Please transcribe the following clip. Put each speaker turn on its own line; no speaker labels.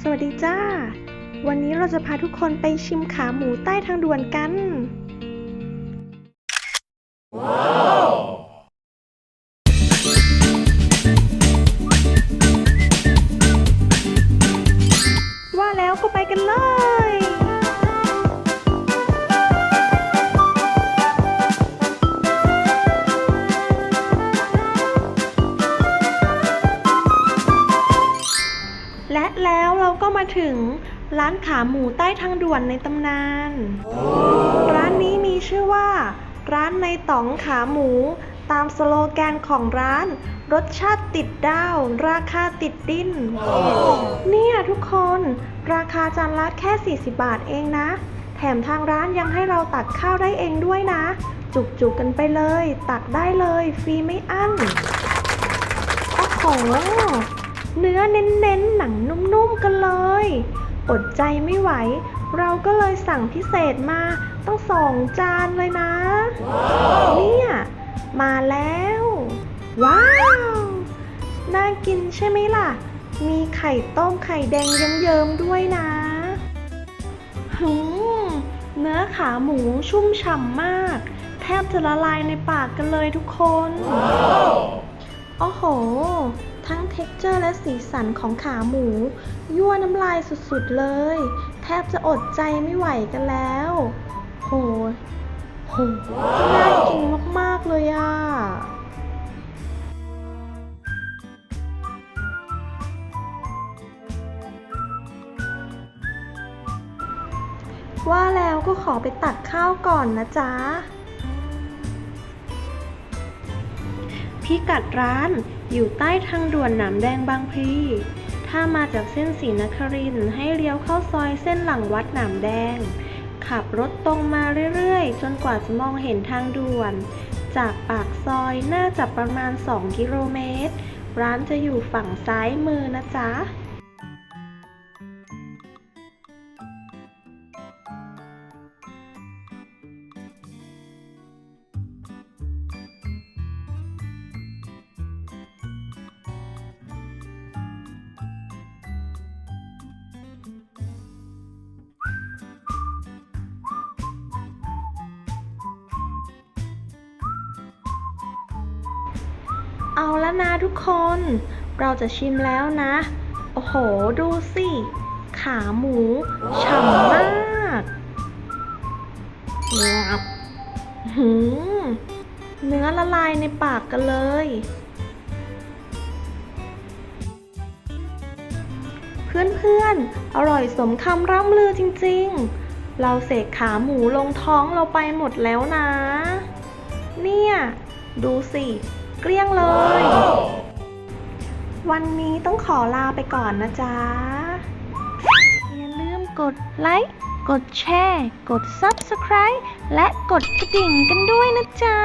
สวัสดีจ้า วันนี้เราจะพาทุกคนไปชิมขาหมูใต้ทางด่วนกัน ก็มาถึงร้านขาหมูใต้ทางด่วนในตำนาน ร้านนี้มีชื่อว่า ร้านในต๋องขาหมู ตามสโลแกนของร้าน รสชาติติดดาว ราคาติดดิน เนี่ยทุกคน ราคาจานละแค่ 40 บาทเองนะ แถมทางร้านยังให้เราตักข้าวได้เองด้วยนะ จุกๆกันไปเลย ตักได้เลยฟรีไม่อั้นโอ้โหเนื้อเน้นๆ หนังนุ่มๆ อดใจไม่ไหว เราก็เลยสั่งพิเศษมาต้องสองจานเลยนะเนี่ย มาแล้ว ว้าว น่ากินใช่ไหมล่ะ มีไข่ต้มไข่แดงเยิ้มๆด้วยนะหืมเนื้อขาหมูชุ่มฉ่ำมาก แทบจะละลายในปากกันเลยทุกคน โอ้โห ทั้งเท็กเจอร์และสีสันของขาหมู ยั่วน้ำลายสุดๆเลย แทบจะอดใจไม่ไหวกันแล้ว โห โห น่ากินมากๆเลยอะว่าแล้วก็ขอไปตักข้าวก่อนนะจ๊ะ พิกัดร้านอยู่ใต้ทางด่วนหนามแดงบางพลีถ้ามาจากเส้นศรีนครินทร์ให้เลี้ยวเข้าซอยเส้นหลังวัดหนามแดง ขับรถตรงมาเรื่อยๆ จนกว่าจะมองเห็นทางด่วน จากปากซอยน่าจะประมาณ 2 กิโลเมตร ร้านจะอยู่ฝั่งซ้ายมือนะจ๊ะ เอาแล้วนะทุกคน เราจะชิมแล้วนะ โอ้โห ดูสิ ขาหมูฉ่ำมากงับหืมเนื้อละลายในปากกันเลย เพื่อนๆ อร่อยสมคำร่ำลือจริงๆ เราเสกขาหมูลงท้องเราไปหมดแล้วนะ เนี่ย ดูสิ เกลี้ยงเลย วันนี้ต้องขอลาไปก่อนนะจ๊ะ อย่าลืมกดไลค์ กดแชร์ กด Subscribe และกดกระดิ่งกันด้วยนะจ๊ะ